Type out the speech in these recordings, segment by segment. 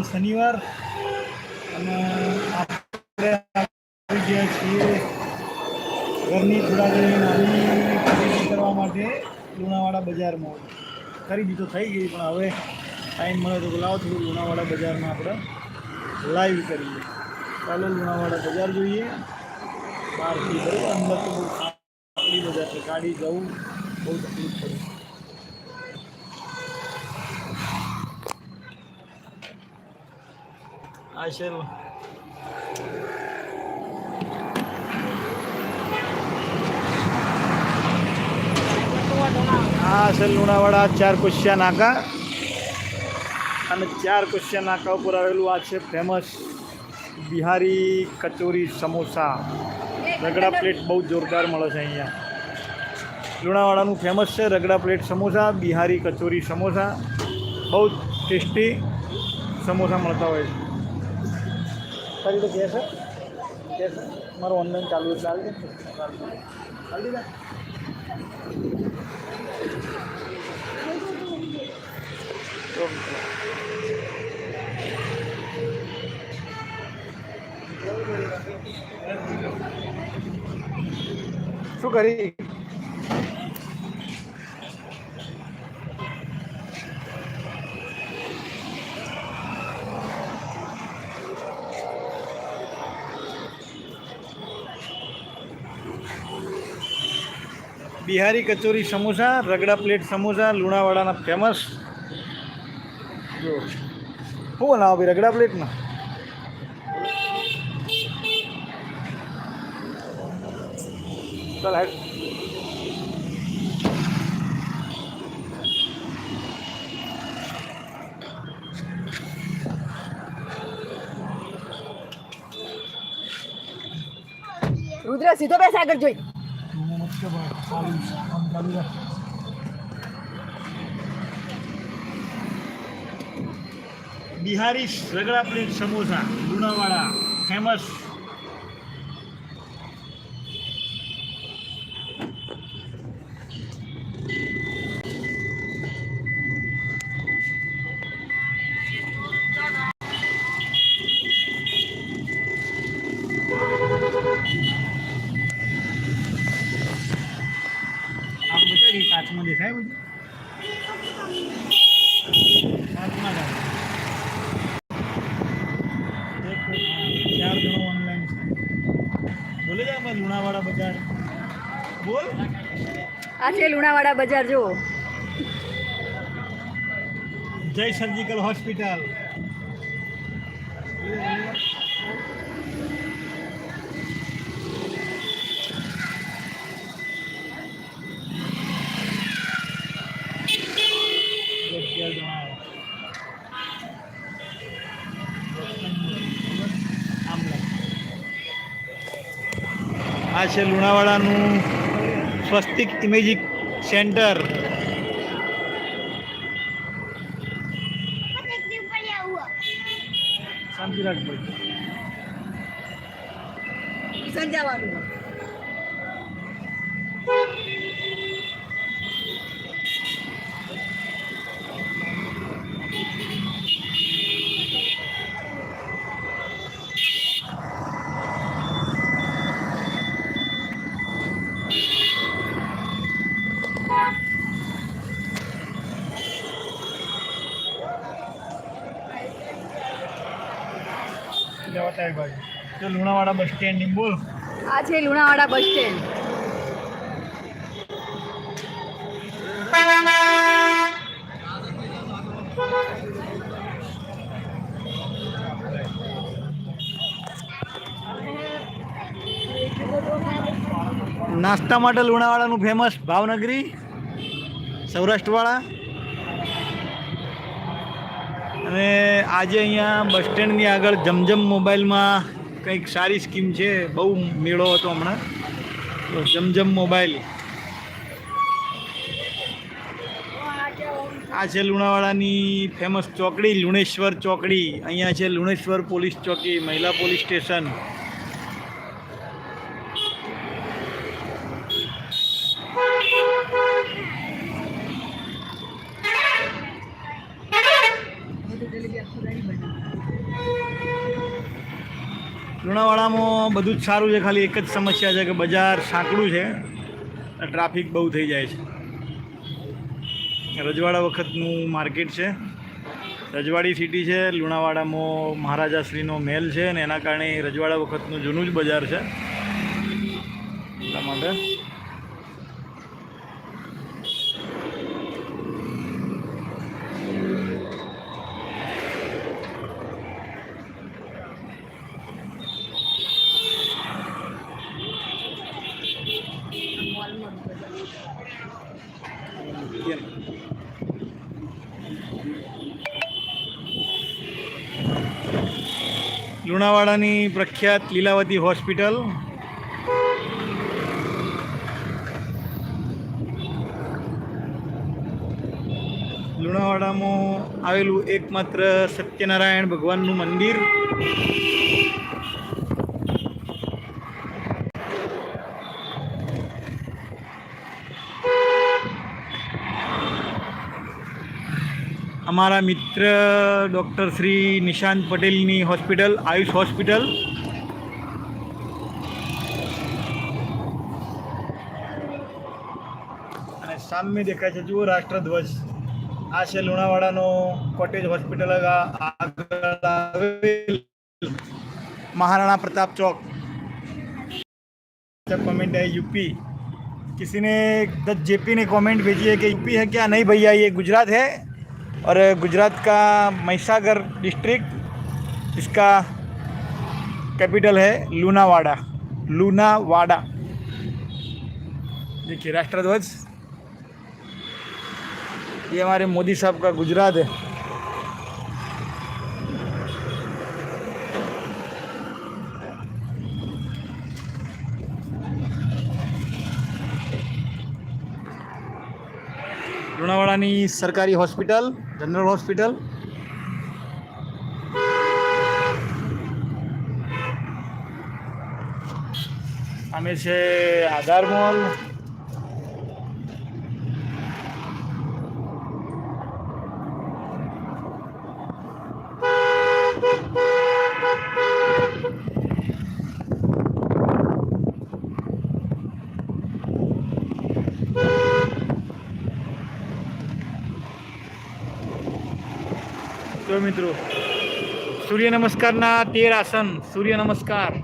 શનિવાર અને આપણે આવી ગયા છીએ ઘરની ખરીદી કરવા માટે લુણાવાડા બજારમાં. ખરીદી તો થઈ ગઈ, પણ હવે ટાઈમ મળે તો લાવો થોડું લુણાવાડા બજારમાં આપણે લાઈવ કરીએ. ચાલો લુણાવાડા બજાર જોઈએ. બહારથી અંદર તો બહુ બજાર છે, ગાડી જવું બહુ તકલીફ પડે. આ છે આ છે લુણાવાડા ચાર કુશિયા નાકા. અને ચાર કુશિયા નાકા ઉપર આવેલું આ છે ફેમસ બિહારી કચોરી સમોસા. રગડા પ્લેટ બહુ જોરદાર મળે છે અહીંયા. લુણાવાડાનું ફેમસ છે રગડા પ્લેટ સમોસા, બિહારી કચોરી સમોસા. બહુ ટેસ્ટી સમોસા મળતા હોય છે. તારી તો કેસ કેસ મારું ઓનલાઈન ચાલુ એટલે આવી જાય શું કરી? બિહારી કચોરી સમોસા, રગડા પ્લેટ સમોસા, લુણાવાડાના ફેમસ જો. શું બનાવો ભાઈ, રગડા પ્લેટમાં ચાલ હેડ રુદ્ર, સીધો બેસા આગળ જોઈ. બિહારી રગડા પ્લેટ સમોસા લુણાવાડા ફેમસ આમ બતાવી કાચમાં દેખાય બધું કાચમાં લાગે. એક ચાર જણો ઓનલાઈન છે બોલે જા અમારે લુણાવાડા બજાર બોલ આ છે લુણાવાડા બજાર જુઓ જય સર્જિકલ હોસ્પિટલ આ છે લુણાવાડાનું સ્વસ્તિક ઇમેજિક સેન્ટર શાંતિ રાખ ભાઈ સંજાવાનું લેવા તારી બાજુ તો લુણાવાડા બસ સ્ટેન્ડની બોલ આ છે લુણાવાડા બસ સ્ટેન્ડ નાસ્તા માટે લુણાવાડાનું ફેમસ ભાવનગરી સૌરાષ્ટ્રવાળા અને આજે અહીંયા બસ સ્ટેન્ડની આગળ જમજમ મોબાઈલમાં કંઈક સારી સ્કીમ છે, બહુ મેળો હતો હમણાં. તો જમજમ મોબાઈલ. આ છે લુણાવાડાની ફેમસ ચોકડી, લુણેશ્વર ચોકડી. અહીંયા છે લુણેશ્વર પોલીસ ચોકી, મહિલા પોલીસ સ્ટેશન. બધું જ સારું છે. ખાલી એક જ સમસ્યા છે કે બજાર સાંકડું છે ટ્રાફિક બહુ થઈ જાય છે. રજવાડા વખતનું માર્કેટ છે. રજવાડી સિટી છે, લુણાવાડામાં મહારાજાશ્રીનો મહેલ છે અને એના કારણે રજવાડા વખતનું જૂનું જ બજાર છે. એટલા માટે લુણાવાડાની પ્રખ્યાત લીલાવતી હોસ્પિટલ. લુણાવાડામાં આવેલું એકમાત્ર સત્યનારાયણ ભગવાનનું મંદિર. અમારા મિત્ર ડૉક્ટર શ્રી નિશાંત પટેલની હોસ્પિટલ આયુષ હોસ્પિટલ અને સામે દેખાય છે જુઓ રાષ્ટ્રધ્વજ આ છે લુણાવાડાનો કોટેજ હોસ્પિટલ આગળ આવેલ महाराणा प्रताप चौक कमेंट है यूपी किसी ने द जेपी ने कमेंट भेजी है कि यूपी है क्या नहीं भैया ये गुजरात है और गुजरात का महिसागर डिस्ट्रिक्ट इसका कैपिटल है लूनावाड़ा लूनावाड़ा देखिए राष्ट्रध्वज ये हमारे मोदी साहब का गुजरात है લુણાવાડાની સરકારી હોસ્પિટલ જનરલ હોસ્પિટલ. અમે છે આધાર મોલ. મિત્રો. સૂર્ય નમસ્કારના તેર આસન. સૂર્ય નમસ્કાર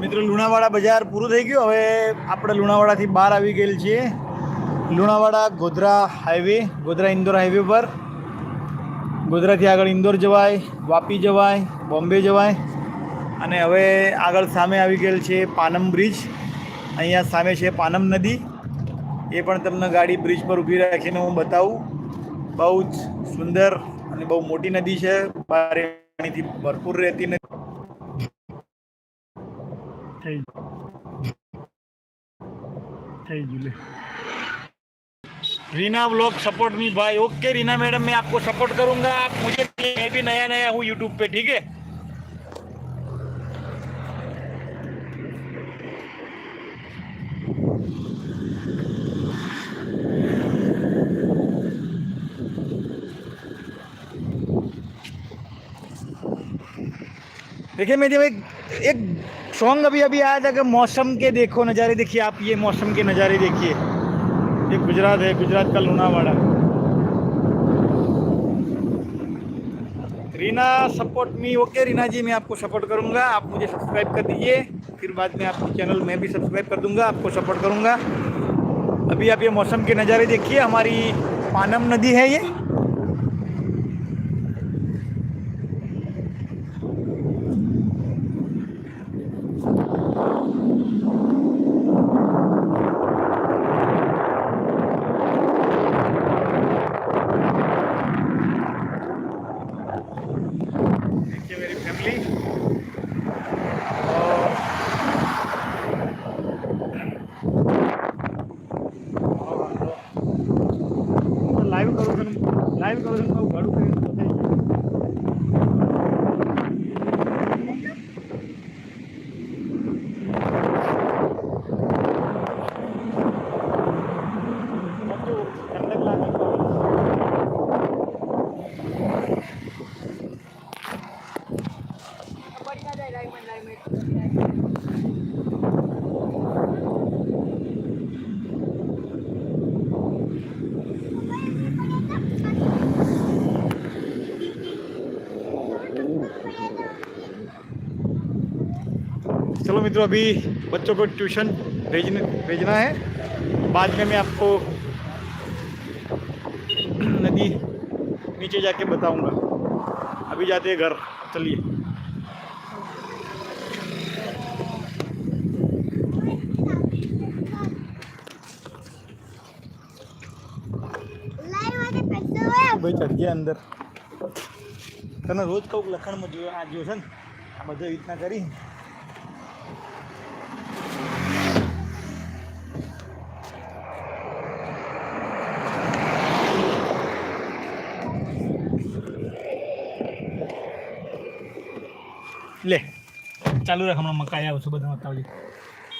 મિત્રો લુણાવાડા બજાર પૂરું થઈ ગયું. હવે આપણે લુણાવાડાથી બહાર આવી ગયેલ છીએ. લુણાવાડા ગોધરા હાઈવે ગોધરા ઇન્દોર હાઈવે પર. ગોધરાથી આગળ ઇન્દોર જવાય, વાપી જવાય, બોમ્બે જવાય. અને હવે આગળ સામે આવી ગયેલ છે પાનમ બ્રિજ અહીંયા સામે છે પાનમ નદી. એ પણ તમને ગાડી બ્રિજ પર ઊભી રાખીને હું બતાવું. બહુ જ સુંદર અને બહુ મોટી નદી છે. બારે પાણીથી ભરપૂર રહેતી નથી થઈ થઈ ગયું લે रीना व्लॉग सपोर्ट मी भाई ओके रीना मैडम मैं आपको सपोर्ट करूंगा आप मुझे मैं भी नया नया हूँ यूट्यूब पे ठीक है देखिए मेरे एक एक सॉन्ग अभी अभी आया था कि मौसम के देखो नज़ारे। देखिए आप ये मौसम के नज़ारे देखिए। ये गुजरात है, गुजरात का Lunawada. Reena support me okay Reena ji, मैं आपको सपोर्ट करूँगा। आप मुझे सब्सक्राइब कर दीजिए। फिर बाद में आपके चैनल में भी सब्सक्राइब कर दूँगा, आपको सपोर्ट करूँगा। अभी आप ये मौसम के नज़ारे देखिए। हमारी पानम नदी है ये। કરું છું લાઈવ કરું છું ભાડું કરીને चलो मित्रों अभी बच्चों को ट्यूशन भेजने भेजना है बाद में मैं आपको नदी नीचे जाके बताऊंगा अभी जाते हैं घर चलिए ભાઈ ચઢ ગયા અંદર તને રોજ કહું લખણમાં જોયો આ જો છે ને આ બધું એવી રીતના કરી લે. ચાલુ રાખ હમણાં મકાઈ આવશે બધા બતાવજે.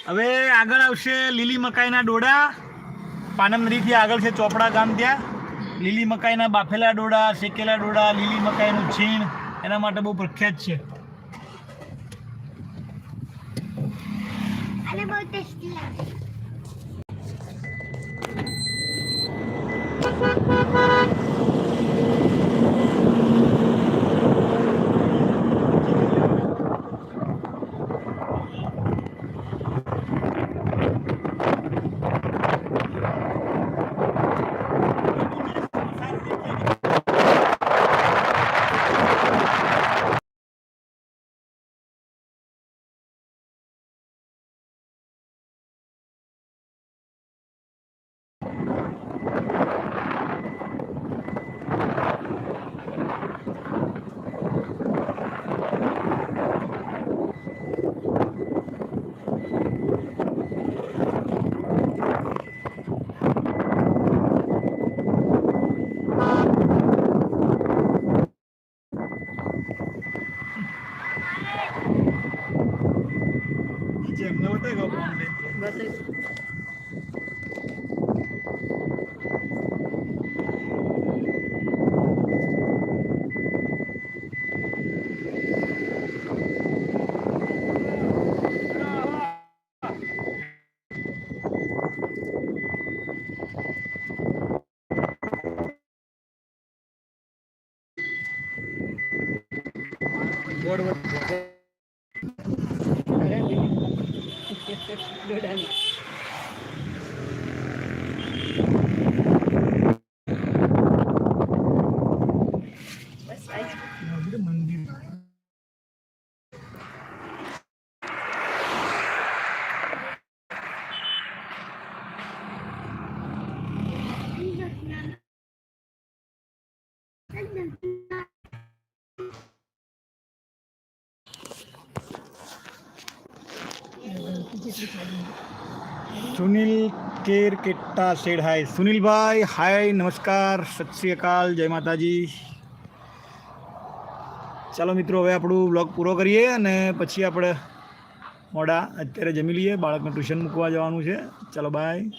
હવે આગળ આવશે લીલી મકાઈના ડોડા. પાનમ નદીથી આગળ છે ચોપડા ગામ ત્યાં. લીલી મકાઈના બાફેલા ડોડા શેકેલા ડોડા લીલી મકાઈનું છીણ એના માટે બહુ પ્રખ્યાત છે. અને બહુ ટેસ્ટી લાગે. બતાવી ગયો બસ ડોડાની સુનિલ કેર કેટ્ટા શેડ હાય. સુનિલભાઈ, હાય, નમસ્કાર, સત શ્રી અકાલ, જય માતાજી. ચાલો મિત્રો, હવે આપણું બ્લોગ પૂરો કરીએ અને પછી આપણે મોડા અત્યારે જમી લઈએ. બાળકને ટ્યુશન મૂકવા જવાનું છે. ચાલો, બાય.